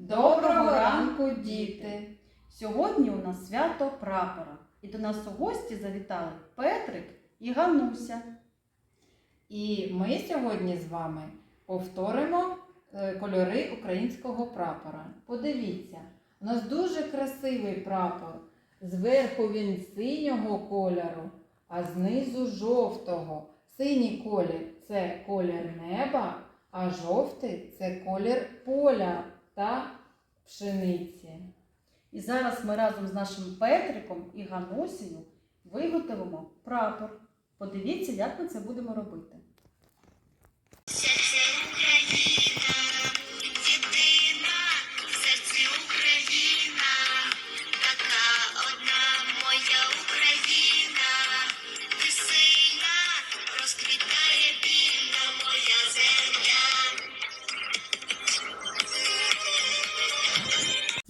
Доброго ранку, діти! Сьогодні у нас свято прапора. І до нас у гості завітали Петрик і Гануся. І ми сьогодні з вами повторимо е, кольори українського прапора. Подивіться, у нас дуже красивий прапор. Зверху він синього кольору, а знизу жовтого. Синій колір це колір неба, а жовтий це колір поля та пшениці. І зараз ми разом з нашим Петриком і Ганусею виготовимо прапор. Подивіться, як ми це будемо робити.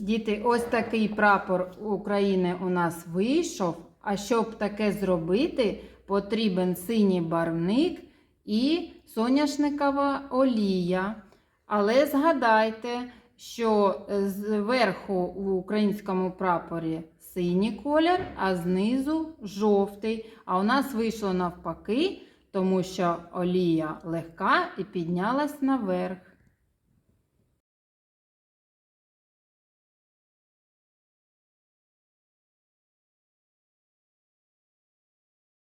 Діти, ось такий прапор України у нас вийшов. А щоб таке зробити, потрібен синій барвник і соняшникова олія. Але згадайте, що зверху в українському прапорі синій колір, а знизу жовтий. А у нас вийшло навпаки, тому що олія легка і піднялась наверх.